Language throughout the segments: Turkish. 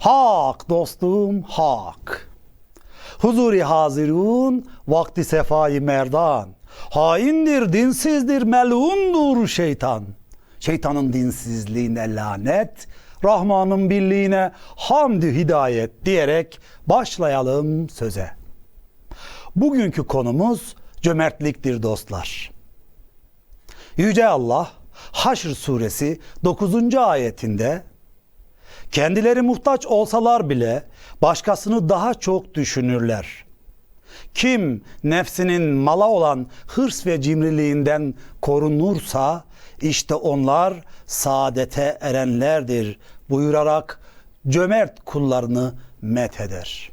Hak dostum hak. Huzuri hazirun vakti sefai merdan. Haindir, dinsizdir, melundur şeytan. Şeytanın dinsizliğine lanet, Rahman'ın birliğine hamdü hidayet diyerek başlayalım söze. Bugünkü konumuz cömertliktir dostlar. Yüce Allah Haşr suresi 9. ayetinde kendileri muhtaç olsalar bile başkasını daha çok düşünürler. Kim nefsinin mala olan hırs ve cimriliğinden korunursa işte onlar saadete erenlerdir buyurarak cömert kullarını metheder.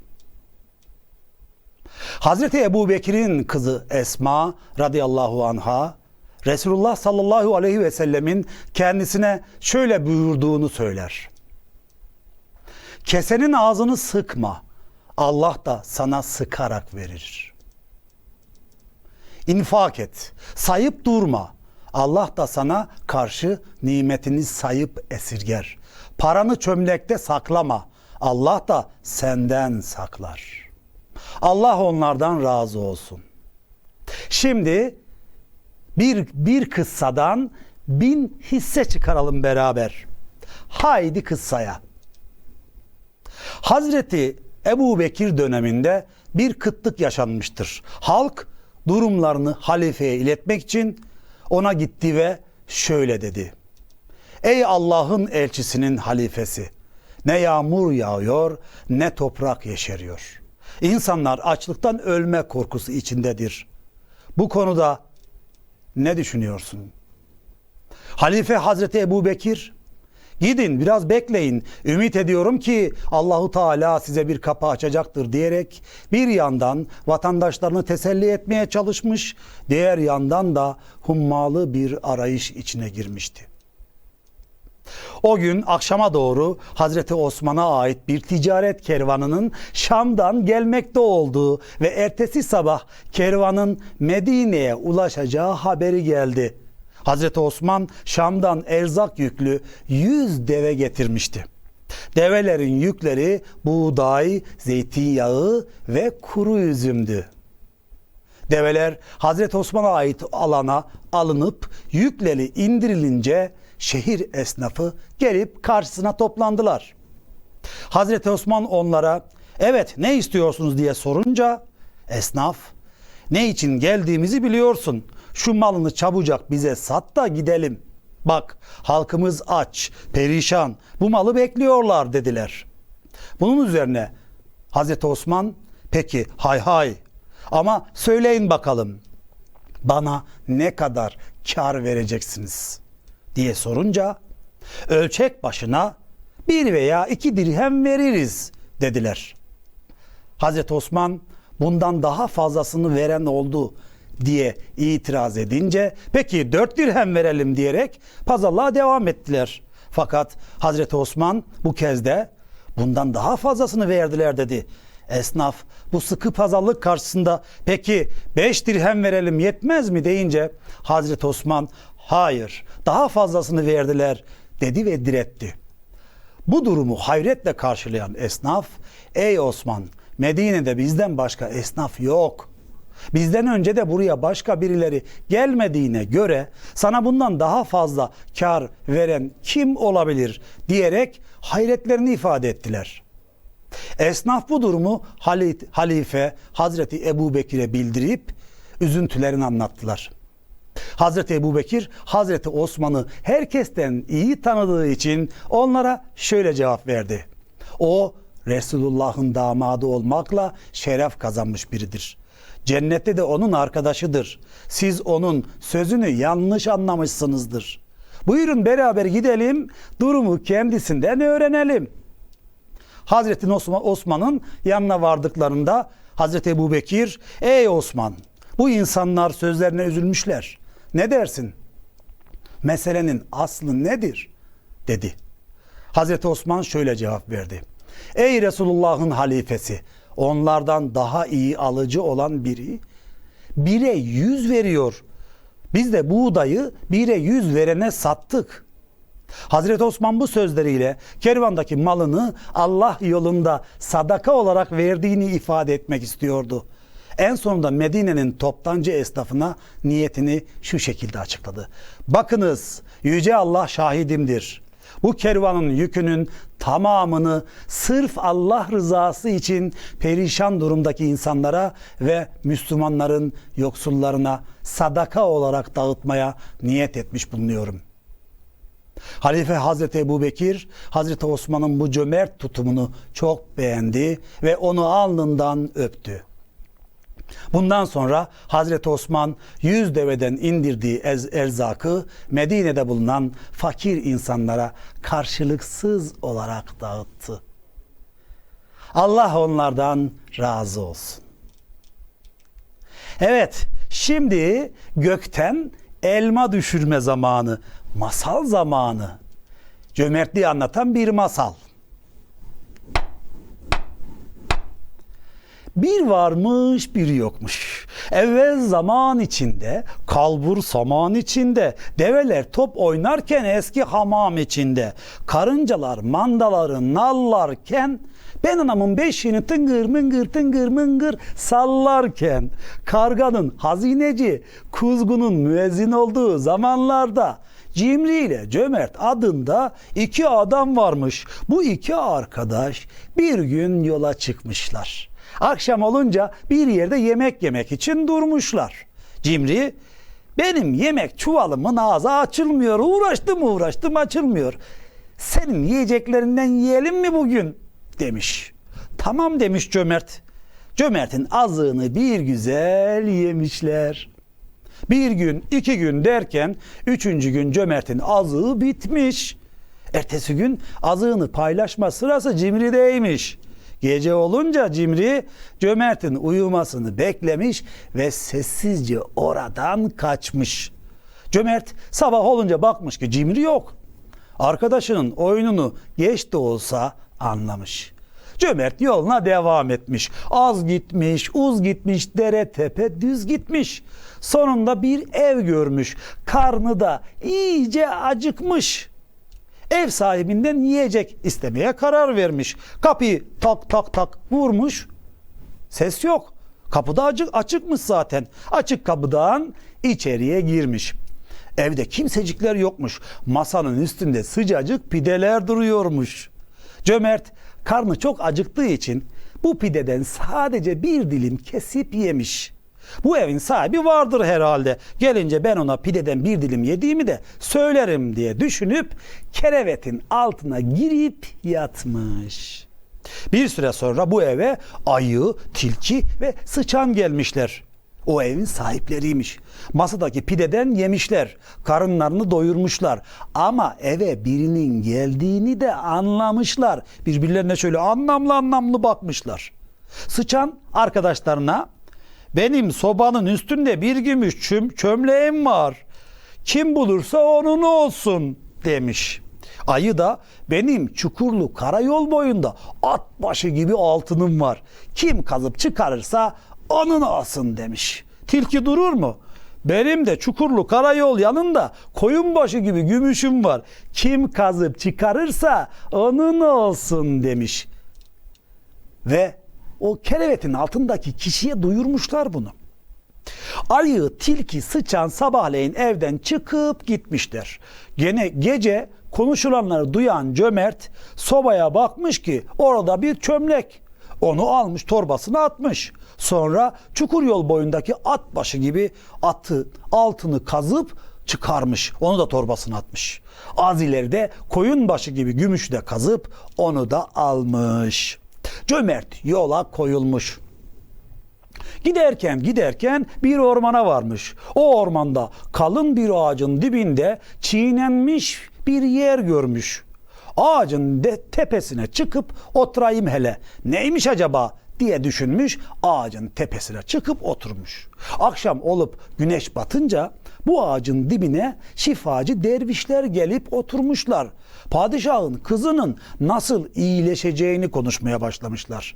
Hazreti Ebu Bekir'in kızı Esma radıyallahu anha Resulullah sallallahu aleyhi ve sellemin kendisine şöyle buyurduğunu söyler. Kesenin ağzını sıkma. Allah da sana sıkarak verir. İnfak et. Sayıp durma. Allah da sana karşı nimetini sayıp esirger. Paranı çömlekte saklama. Allah da senden saklar. Allah onlardan razı olsun. Şimdi bir, bir kıssadan bin hisse çıkaralım beraber. Haydi kıssaya. Hazreti Ebu Bekir döneminde bir kıtlık yaşanmıştır. Halk durumlarını halifeye iletmek için ona gitti ve şöyle dedi. Ey Allah'ın elçisinin halifesi ne yağmur yağıyor ne toprak yeşeriyor. İnsanlar açlıktan ölme korkusu içindedir. Bu konuda ne düşünüyorsun? Halife Hazreti Ebu Bekir Gidin biraz bekleyin. Ümit ediyorum ki Allahu Teala size bir kapı açacaktır diyerek bir yandan vatandaşlarını teselli etmeye çalışmış, diğer yandan da hummalı bir arayış içine girmişti. O gün akşama doğru Hazreti Osman'a ait bir ticaret kervanının Şam'dan gelmekte olduğu ve ertesi sabah kervanın Medine'ye ulaşacağı haberi geldi. Hazreti Osman Şam'dan erzak yüklü 100 deve getirmişti. Develerin yükleri buğday, zeytinyağı ve kuru üzümdü. Develer Hazreti Osman'a ait alana alınıp yükleri indirilince şehir esnafı gelip karşısına toplandılar. Hazreti Osman onlara evet ne istiyorsunuz diye sorunca esnaf ne için geldiğimizi biliyorsun. Şu malını çabucak bize sat da gidelim. Bak halkımız aç, perişan. Bu malı bekliyorlar dediler. Bunun üzerine Hazreti Osman peki hay hay ama söyleyin bakalım bana ne kadar kar vereceksiniz diye sorunca ölçek başına bir veya iki dirhem veririz dediler. Hazreti Osman bundan daha fazlasını veren oldu diye itiraz edince peki dört dirhem verelim diyerek pazarlığa devam ettiler. Fakat Hazreti Osman bu kez de bundan daha fazlasını verdiler dedi. Esnaf bu sıkı pazarlık karşısında peki beş dirhem verelim yetmez mi deyince Hazreti Osman hayır daha fazlasını verdiler dedi ve diretti. Bu durumu hayretle karşılayan esnaf ey Osman Medine'de bizden başka esnaf yok. Bizden önce de buraya başka birileri gelmediğine göre sana bundan daha fazla kar veren kim olabilir diyerek hayretlerini ifade ettiler. Esnaf bu durumu halife Hazreti Ebu Bekir'e bildirip üzüntülerini anlattılar. Hazreti Ebu Bekir, Hazreti Osman'ı herkesten iyi tanıdığı için onlara şöyle cevap verdi. O Resulullah'ın damadı olmakla şeref kazanmış biridir. Cennette de onun arkadaşıdır. Siz onun sözünü yanlış anlamışsınızdır. Buyurun beraber gidelim, durumu kendisinden öğrenelim. Hazreti Osman'ın yanına vardıklarında Hazreti Ebu Bekir, ey Osman bu insanlar sözlerine üzülmüşler. Ne dersin? Meselenin aslı nedir? dedi. Hazreti Osman şöyle cevap verdi. Ey Resulullah'ın halifesi onlardan daha iyi alıcı olan biri bire yüz veriyor. Biz de buğdayı bire yüz verene sattık. Hazreti Osman bu sözleriyle kervandaki malını Allah yolunda sadaka olarak verdiğini ifade etmek istiyordu. En sonunda Medine'nin toptancı esnafına niyetini şu şekilde açıkladı. Bakınız yüce Allah şahidimdir. Bu kervanın yükünün tamamını sırf Allah rızası için perişan durumdaki insanlara ve Müslümanların yoksullarına sadaka olarak dağıtmaya niyet etmiş bulunuyorum. Halife Hazreti Ebu Bekir, Hazreti Osman'ın bu cömert tutumunu çok beğendi ve onu alnından öptü. Bundan sonra Hazreti Osman yüz deveden indirdiği erzakı Medine'de bulunan fakir insanlara karşılıksız olarak dağıttı. Allah onlardan razı olsun. Evet, şimdi gökten elma düşürme zamanı, masal zamanı. Cömertliği anlatan bir masal. Bir varmış bir yokmuş. Evvel zaman içinde, kalbur saman içinde, develer top oynarken eski hamam içinde, karıncalar mandaları nallarken, ben anamın beşiğini tıngır mıngır tıngır mıngır sallarken, karganın hazineci, kuzgunun müezzin olduğu zamanlarda, Cimri ile Cömert adında iki adam varmış. Bu iki arkadaş bir gün yola çıkmışlar. Akşam olunca bir yerde yemek yemek için durmuşlar. Cimri benim yemek çuvalımın ağzı açılmıyor. Uğraştım uğraştım açılmıyor. Senin yiyeceklerinden yiyelim mi bugün? demiş. Tamam demiş Cömert. Cömert'in azığını bir güzel yemişler. Bir gün, iki gün derken üçüncü gün Cömert'in azığı bitmiş. Ertesi gün azığını paylaşma sırası Cimri'deymiş. Gece olunca Cimri Cömert'in uyumasını beklemiş ve sessizce oradan kaçmış. Cömert sabah olunca bakmış ki Cimri yok. Arkadaşının oyununu geç de olsa anlamış. Cömert yoluna devam etmiş. Az gitmiş, uz gitmiş, dere tepe düz gitmiş. Sonunda bir ev görmüş. Karnı da iyice acıkmış. Ev sahibinden yiyecek istemeye karar vermiş. Kapıyı tak tak tak vurmuş. Ses yok. Kapıda açık, açıkmış zaten. Açık kapıdan içeriye girmiş. Evde kimsecikler yokmuş. Masanın üstünde sıcacık pideler duruyormuş. Cömert karnı çok acıktığı için bu pideden sadece bir dilim kesip yemiş. Bu evin sahibi vardır herhalde. Gelince ben ona pideden bir dilim yediğimi de söylerim diye düşünüp kerevetin altına girip yatmış. Bir süre sonra bu eve ayı, tilki ve sıçan gelmişler. O evin sahipleriymiş. Masadaki pideden yemişler. Karınlarını doyurmuşlar. Ama eve birinin geldiğini de anlamışlar. Birbirlerine şöyle anlamlı anlamlı bakmışlar. Sıçan arkadaşlarına benim sobanın üstünde bir gümüş çüm, çömleğim var. Kim bulursa onun olsun demiş. Ayı da benim çukurlu karayol boyunda at başı gibi altınım var. Kim kazıp çıkarırsa onun olsun demiş. Tilki durur mu? Benim de çukurlu karayol yanında koyun başı gibi gümüşüm var. Kim kazıp çıkarırsa onun olsun demiş. Ve o kerevetin altındaki kişiye duyurmuşlar bunu. Ayı, tilki, sıçan sabahleyin evden çıkıp gitmişler. Gene gece konuşulanları duyan cömert sobaya bakmış ki orada bir çömlek. Onu almış torbasına atmış. Sonra çukur yol boyundaki at başı gibi atı altını kazıp çıkarmış. Onu da torbasına atmış. Az ileride koyun başı gibi gümüşü de kazıp onu da almış. Cömert yola koyulmuş. Giderken giderken bir ormana varmış. O ormanda kalın bir ağacın dibinde çiğnenmiş bir yer görmüş. Ağacın de tepesine çıkıp oturayım hele. Neymiş acaba diye düşünmüş. Ağacın tepesine çıkıp oturmuş. Akşam olup güneş batınca bu ağacın dibine şifacı dervişler gelip oturmuşlar. Padişahın kızının nasıl iyileşeceğini konuşmaya başlamışlar.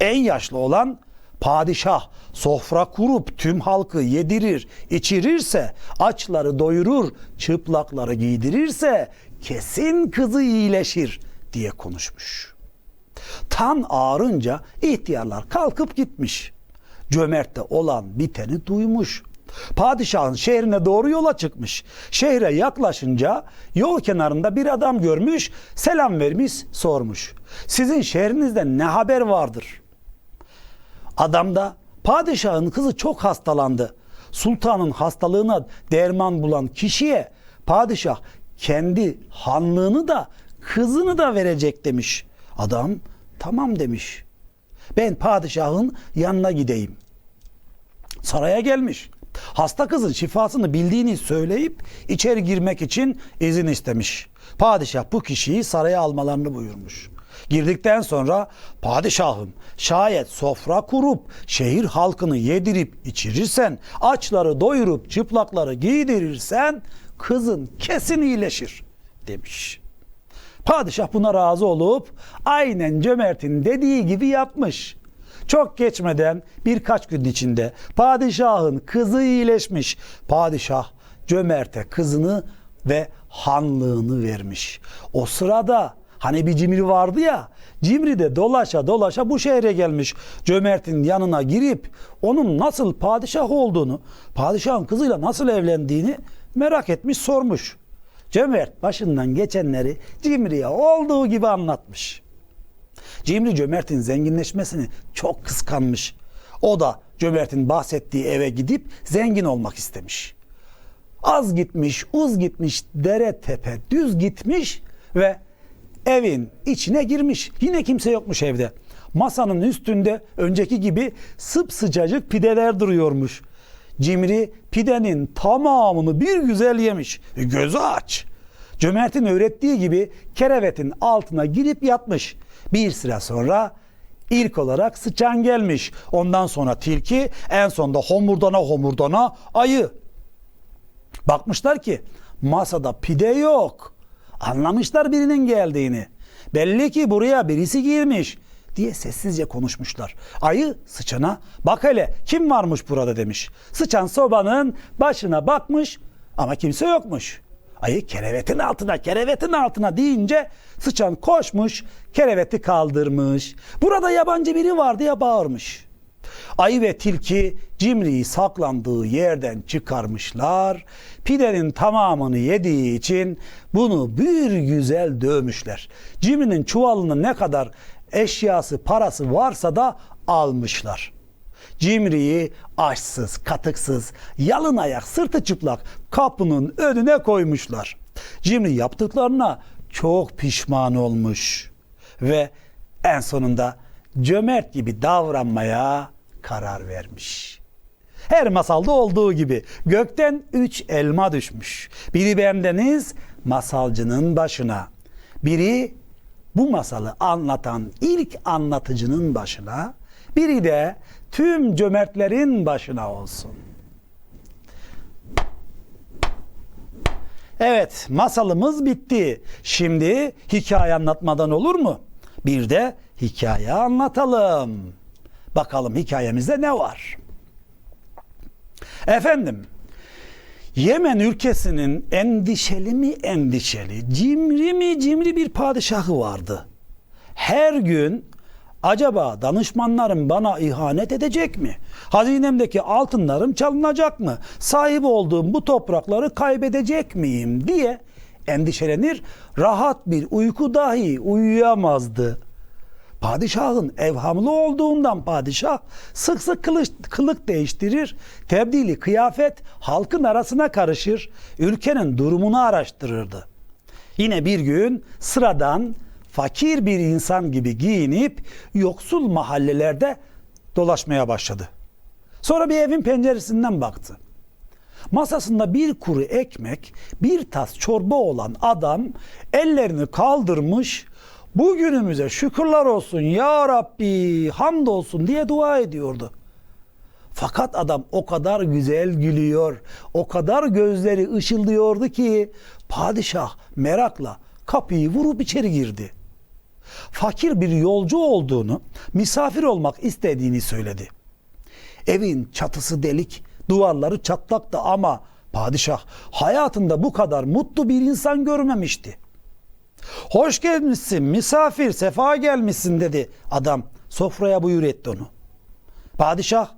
En yaşlı olan padişah sofra kurup tüm halkı yedirir, içirirse, açları doyurur, çıplakları giydirirse kesin kızı iyileşir diye konuşmuş. Tan ağrınca ihtiyarlar kalkıp gitmiş. Cömert'te olan biteni duymuş. Padişahın şehrine doğru yola çıkmış. Şehre yaklaşınca yol kenarında bir adam görmüş, selam vermiş, sormuş. Sizin şehrinizde ne haber vardır? Adam da padişahın kızı çok hastalandı. Sultanın hastalığına derman bulan kişiye padişah kendi hanlığını da kızını da verecek demiş. Adam tamam demiş. Ben padişahın yanına gideyim. Saraya gelmiş. Hasta kızın şifasını bildiğini söyleyip içeri girmek için izin istemiş. Padişah bu kişiyi saraya almalarını buyurmuş. Girdikten sonra padişahım şayet sofra kurup şehir halkını yedirip içirirsen, açları doyurup çıplakları giydirirsen kızın kesin iyileşir demiş. Padişah buna razı olup aynen Cömert'in dediği gibi yapmış. Çok geçmeden birkaç gün içinde padişahın kızı iyileşmiş. Padişah Cömert'e kızını ve hanlığını vermiş. O sırada hani bir cimri vardı ya cimri de dolaşa dolaşa bu şehre gelmiş. Cömert'in yanına girip onun nasıl padişah olduğunu, padişahın kızıyla nasıl evlendiğini merak etmiş sormuş. Cömert başından geçenleri Cimri'ye olduğu gibi anlatmış. Cimri Cömert'in zenginleşmesini çok kıskanmış. O da Cömert'in bahsettiği eve gidip zengin olmak istemiş. Az gitmiş, uz gitmiş, dere tepe düz gitmiş ve evin içine girmiş. Yine kimse yokmuş evde. Masanın üstünde önceki gibi sıcacık pideler duruyormuş. Cimri pidenin tamamını bir güzel yemiş. E, gözü aç. Cömert'in öğrettiği gibi kerevetin altına girip yatmış. Bir süre sonra ilk olarak sıçan gelmiş. Ondan sonra tilki, en sonunda homurdana homurdana ayı. Bakmışlar ki masada pide yok. Anlamışlar birinin geldiğini. Belli ki buraya birisi girmiş diye sessizce konuşmuşlar. Ayı sıçana bak hele kim varmış burada demiş. Sıçan sobanın başına bakmış ama kimse yokmuş. Ayı kerevetin altına kerevetin altına deyince sıçan koşmuş kereveti kaldırmış. Burada yabancı biri var diye bağırmış. Ayı ve tilki cimriyi saklandığı yerden çıkarmışlar. Pidenin tamamını yediği için bunu bir güzel dövmüşler. Cimrinin çuvalının ne kadar eşyası parası varsa da almışlar. Cimriyi açsız, katıksız, yalın ayak, sırtı çıplak kapının önüne koymuşlar. Cimri yaptıklarına çok pişman olmuş ve en sonunda cömert gibi davranmaya karar vermiş. Her masalda olduğu gibi gökten üç elma düşmüş. Biri bendeniz masalcının başına. Biri bu masalı anlatan ilk anlatıcının başına. Biri de tüm cömertlerin başına olsun. Evet masalımız bitti. Şimdi hikaye anlatmadan olur mu? Bir de hikaye anlatalım. Bakalım hikayemizde ne var? Efendim, Yemen ülkesinin endişeli mi endişeli, cimri mi cimri bir padişahı vardı. Her gün acaba danışmanlarım bana ihanet edecek mi? Hazinemdeki altınlarım çalınacak mı? Sahip olduğum bu toprakları kaybedecek miyim diye endişelenir. Rahat bir uyku dahi uyuyamazdı. Padişahın evhamlı olduğundan padişah sık sık kılıç, kılık değiştirir, tebdili kıyafet halkın arasına karışır, ülkenin durumunu araştırırdı. Yine bir gün sıradan fakir bir insan gibi giyinip yoksul mahallelerde dolaşmaya başladı. Sonra bir evin penceresinden baktı. Masasında bir kuru ekmek, bir tas çorba olan adam ellerini kaldırmış, bugünümüze şükürler olsun ya Rabbi hamdolsun diye dua ediyordu. Fakat adam o kadar güzel gülüyor, o kadar gözleri ışıldıyordu ki padişah merakla kapıyı vurup içeri girdi. Fakir bir yolcu olduğunu, misafir olmak istediğini söyledi. Evin çatısı delik, duvarları çatlaktı ama padişah hayatında bu kadar mutlu bir insan görmemişti. Hoş gelmişsin misafir sefa gelmişsin dedi adam sofraya buyur etti onu. Padişah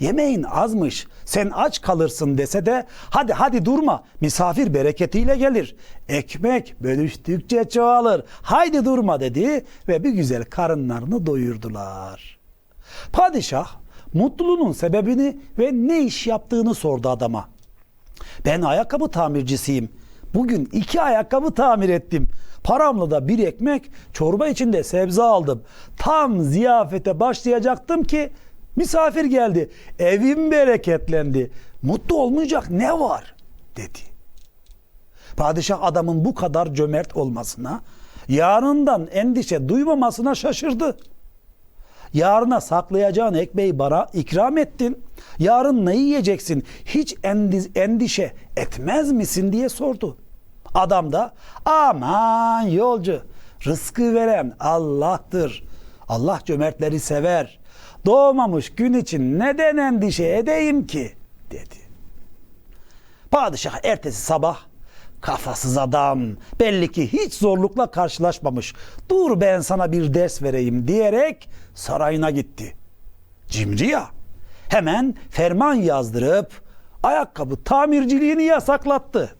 yemeğin azmış sen aç kalırsın dese de hadi hadi durma misafir bereketiyle gelir. Ekmek bölüştükçe çoğalır haydi durma dedi ve bir güzel karınlarını doyurdular. Padişah mutluluğunun sebebini ve ne iş yaptığını sordu adama. Ben ayakkabı tamircisiyim. Bugün iki ayakkabı tamir ettim. Paramla da bir ekmek, çorba içinde sebze aldım. Tam ziyafete başlayacaktım ki misafir geldi. Evim bereketlendi. Mutlu olmayacak ne var? dedi. Padişah adamın bu kadar cömert olmasına, yarından endişe duymamasına şaşırdı. Yarına saklayacağın ekmeği bana ikram ettin. Yarın ne yiyeceksin? Hiç endi- endişe etmez misin diye sordu. Adam da aman yolcu rızkı veren Allah'tır. Allah cömertleri sever. Doğmamış gün için neden endişe edeyim ki dedi. Padişah ertesi sabah kafasız adam belli ki hiç zorlukla karşılaşmamış. Dur ben sana bir ders vereyim diyerek sarayına gitti. Cimri ya hemen ferman yazdırıp ayakkabı tamirciliğini yasaklattı.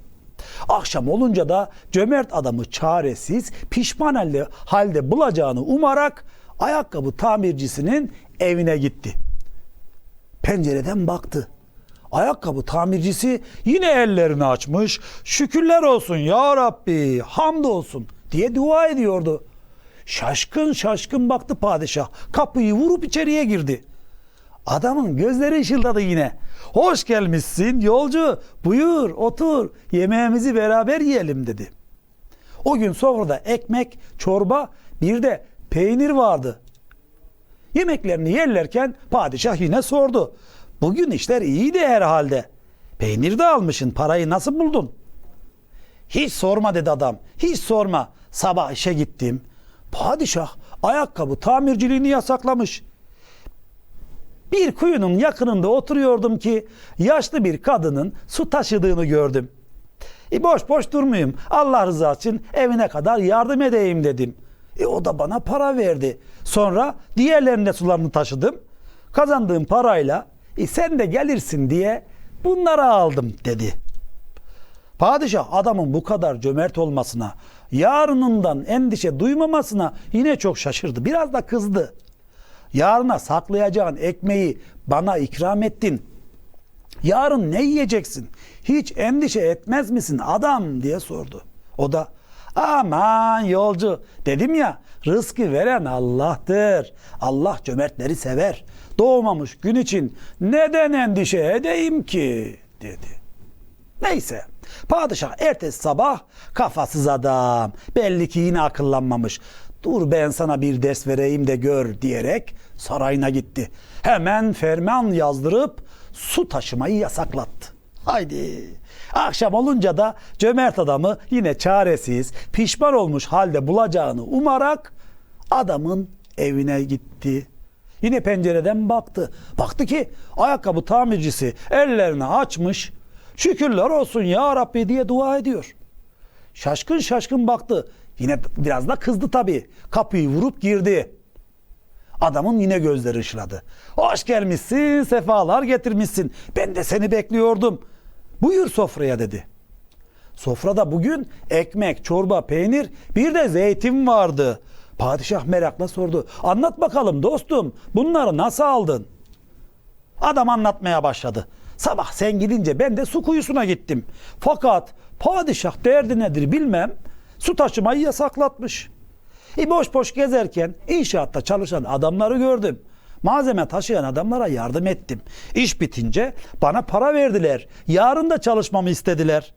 Akşam olunca da cömert adamı çaresiz, pişman halde, bulacağını umarak ayakkabı tamircisinin evine gitti. Pencereden baktı. Ayakkabı tamircisi yine ellerini açmış. Şükürler olsun ya Rabbi, hamdolsun diye dua ediyordu. Şaşkın şaşkın baktı padişah. Kapıyı vurup içeriye girdi. Adamın gözleri ışıldadı yine. Hoş gelmişsin yolcu. Buyur otur yemeğimizi beraber yiyelim dedi. O gün sofrada ekmek, çorba bir de peynir vardı. Yemeklerini yerlerken padişah yine sordu. Bugün işler iyiydi herhalde. Peynir de almışsın parayı nasıl buldun? Hiç sorma dedi adam. Hiç sorma. Sabah işe gittim. Padişah ayakkabı tamirciliğini yasaklamış. Bir kuyunun yakınında oturuyordum ki yaşlı bir kadının su taşıdığını gördüm. E boş boş durmayayım. Allah rızası için evine kadar yardım edeyim dedim. E o da bana para verdi. Sonra diğerlerine sularını taşıdım. Kazandığım parayla e sen de gelirsin diye bunları aldım dedi. Padişah adamın bu kadar cömert olmasına, yarınından endişe duymamasına yine çok şaşırdı. Biraz da kızdı. Yarına saklayacağın ekmeği bana ikram ettin. Yarın ne yiyeceksin? Hiç endişe etmez misin adam diye sordu. O da aman yolcu dedim ya rızkı veren Allah'tır. Allah cömertleri sever. Doğmamış gün için neden endişe edeyim ki dedi. Neyse. Padişah ertesi sabah kafasız adam. Belli ki yine akıllanmamış. Dur ben sana bir ders vereyim de gör diyerek sarayına gitti. Hemen ferman yazdırıp su taşımayı yasaklattı. Haydi. Akşam olunca da cömert adamı yine çaresiz, pişman olmuş halde bulacağını umarak adamın evine gitti. Yine pencereden baktı. Baktı ki ayakkabı tamircisi ellerini açmış. Şükürler olsun ya Rabbi diye dua ediyor. Şaşkın şaşkın baktı. Yine biraz da kızdı tabii. Kapıyı vurup girdi. Adamın yine gözleri ışıladı. Hoş gelmişsin, sefalar getirmişsin. Ben de seni bekliyordum. Buyur sofraya dedi. Sofrada bugün ekmek, çorba, peynir, bir de zeytin vardı. Padişah merakla sordu. Anlat bakalım dostum, bunları nasıl aldın? Adam anlatmaya başladı. Sabah sen gidince ben de su kuyusuna gittim. Fakat padişah derdi nedir bilmem su taşımayı yasaklatmış. E boş boş gezerken inşaatta çalışan adamları gördüm. Malzeme taşıyan adamlara yardım ettim. İş bitince bana para verdiler. Yarın da çalışmamı istediler.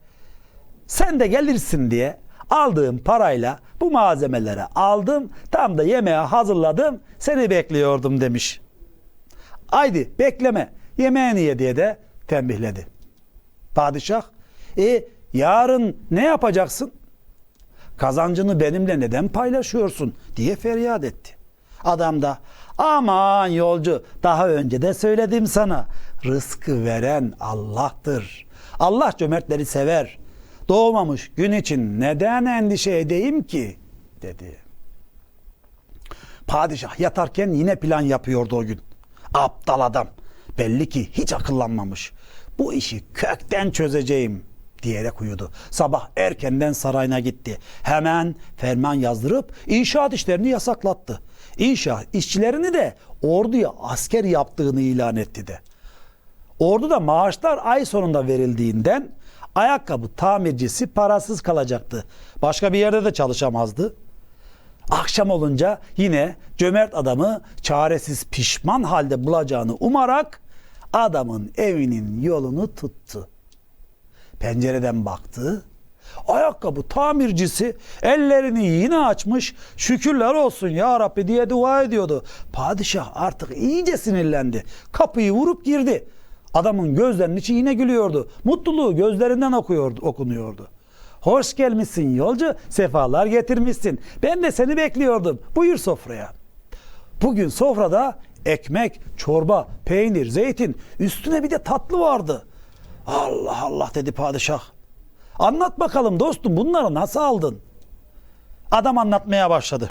Sen de gelirsin diye aldığım parayla bu malzemeleri aldım. Tam da yemeğe hazırladım. Seni bekliyordum demiş. Haydi bekleme yemeğini ye diye de tembihledi. Padişah e yarın ne yapacaksın? Kazancını benimle neden paylaşıyorsun diye feryat etti. Adam da aman yolcu daha önce de söyledim sana rızkı veren Allah'tır. Allah cömertleri sever. Doğmamış gün için neden endişe edeyim ki? dedi. Padişah yatarken yine plan yapıyordu o gün. Aptal adam. Belli ki hiç akıllanmamış. Bu işi kökten çözeceğim diyerek uyudu. Sabah erkenden sarayına gitti. Hemen ferman yazdırıp inşaat işlerini yasaklattı. İnşaat işçilerini de orduya asker yaptığını ilan etti de. Orduda maaşlar ay sonunda verildiğinden ayakkabı tamircisi parasız kalacaktı. Başka bir yerde de çalışamazdı. Akşam olunca yine cömert adamı çaresiz pişman halde bulacağını umarak adamın evinin yolunu tuttu. Pencereden baktı. Ayakkabı tamircisi ellerini yine açmış şükürler olsun ya Rabbi diye dua ediyordu. Padişah artık iyice sinirlendi. Kapıyı vurup girdi. Adamın gözlerinin içi yine gülüyordu. Mutluluğu gözlerinden okuyordu, okunuyordu. Hoş gelmişsin yolcu, sefalar getirmişsin. Ben de seni bekliyordum. Buyur sofraya. Bugün sofrada ekmek, çorba, peynir, zeytin, üstüne bir de tatlı vardı. Allah Allah dedi padişah. Anlat bakalım dostum bunları nasıl aldın? Adam anlatmaya başladı.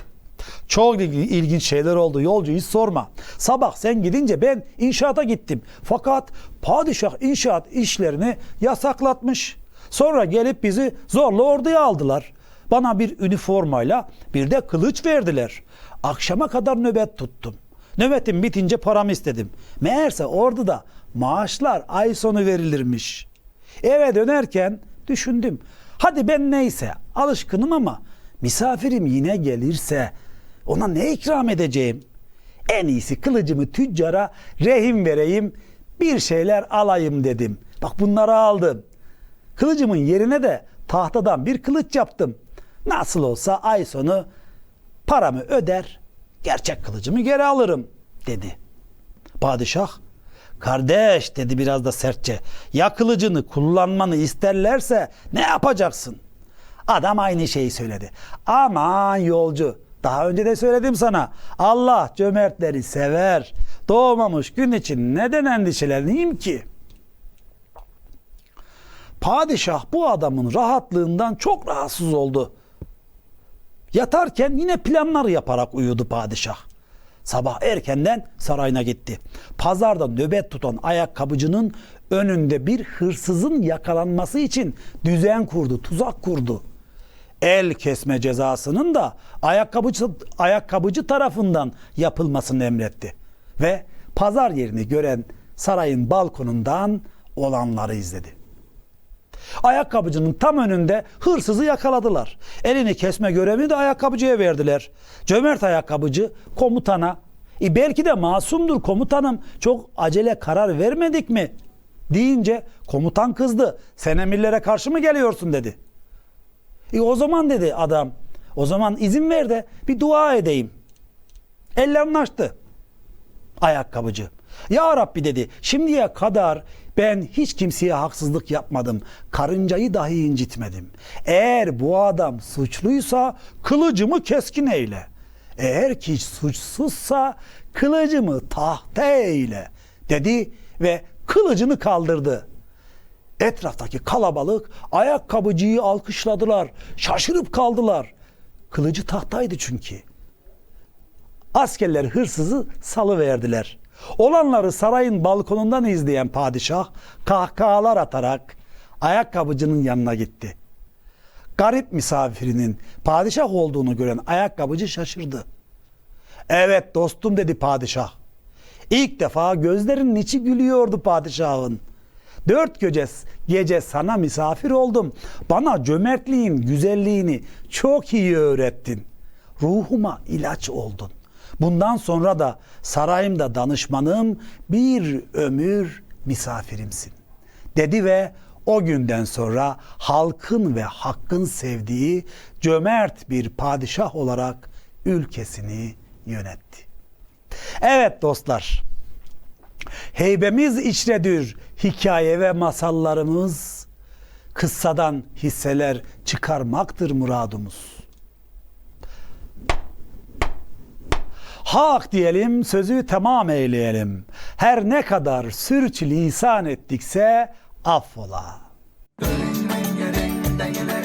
Çok ilgi- ilginç şeyler oldu yolcu hiç sorma. Sabah sen gidince ben inşaata gittim. Fakat padişah inşaat işlerini yasaklatmış. Sonra gelip bizi zorla orduya aldılar. Bana bir üniformayla bir de kılıç verdiler. Akşama kadar nöbet tuttum. Nöbetim bitince paramı istedim. Meğerse orduda maaşlar ay sonu verilirmiş. Eve dönerken düşündüm. Hadi ben neyse alışkınım ama misafirim yine gelirse ona ne ikram edeceğim? En iyisi kılıcımı tüccara rehin vereyim bir şeyler alayım dedim. Bak bunları aldım. Kılıcımın yerine de tahtadan bir kılıç yaptım. Nasıl olsa ay sonu paramı öder, gerçek kılıcımı geri alırım dedi. Padişah, kardeş dedi biraz da sertçe, ya kılıcını kullanmanı isterlerse ne yapacaksın? Adam aynı şeyi söyledi. Aman yolcu, daha önce de söyledim sana. Allah cömertleri sever. Doğmamış gün için neden endişeleneyim ki? Padişah bu adamın rahatlığından çok rahatsız oldu. Yatarken yine planlar yaparak uyudu padişah. Sabah erkenden sarayına gitti. Pazarda nöbet tutan ayakkabıcının önünde bir hırsızın yakalanması için düzen kurdu, tuzak kurdu. El kesme cezasının da ayakkabıcı, ayakkabıcı tarafından yapılmasını emretti. Ve pazar yerini gören sarayın balkonundan olanları izledi. Ayakkabıcının tam önünde hırsızı yakaladılar. Elini kesme görevini de ayakkabıcıya verdiler. Cömert ayakkabıcı komutana "E belki de masumdur komutanım çok acele karar vermedik mi? deyince komutan kızdı. Sen emirlere karşı mı geliyorsun dedi. E o zaman dedi adam o zaman izin ver de bir dua edeyim. Ellerini açtı ayakkabıcı. Ya Rabbi dedi şimdiye kadar ben hiç kimseye haksızlık yapmadım. Karıncayı dahi incitmedim. Eğer bu adam suçluysa kılıcımı keskin eyle. Eğer ki suçsuzsa kılıcımı tahta eyle dedi ve kılıcını kaldırdı. Etraftaki kalabalık ayakkabıcıyı alkışladılar. Şaşırıp kaldılar. Kılıcı tahtaydı çünkü. Askerler hırsızı salıverdiler. Olanları sarayın balkonundan izleyen padişah kahkahalar atarak ayakkabıcının yanına gitti. Garip misafirinin padişah olduğunu gören ayakkabıcı şaşırdı. Evet dostum dedi padişah. İlk defa gözlerinin içi gülüyordu padişahın. Dört gece, gece sana misafir oldum. Bana cömertliğin güzelliğini çok iyi öğrettin. Ruhuma ilaç oldun. Bundan sonra da sarayımda danışmanım bir ömür misafirimsin. Dedi ve o günden sonra halkın ve hakkın sevdiği cömert bir padişah olarak ülkesini yönetti. Evet dostlar. Heybemiz içredir hikaye ve masallarımız. Kıssadan hisseler çıkarmaktır muradımız. Hak diyelim, sözü tamam eyleyelim. Her ne kadar sürçü lisan ettikse affola. Ding, dengelerenk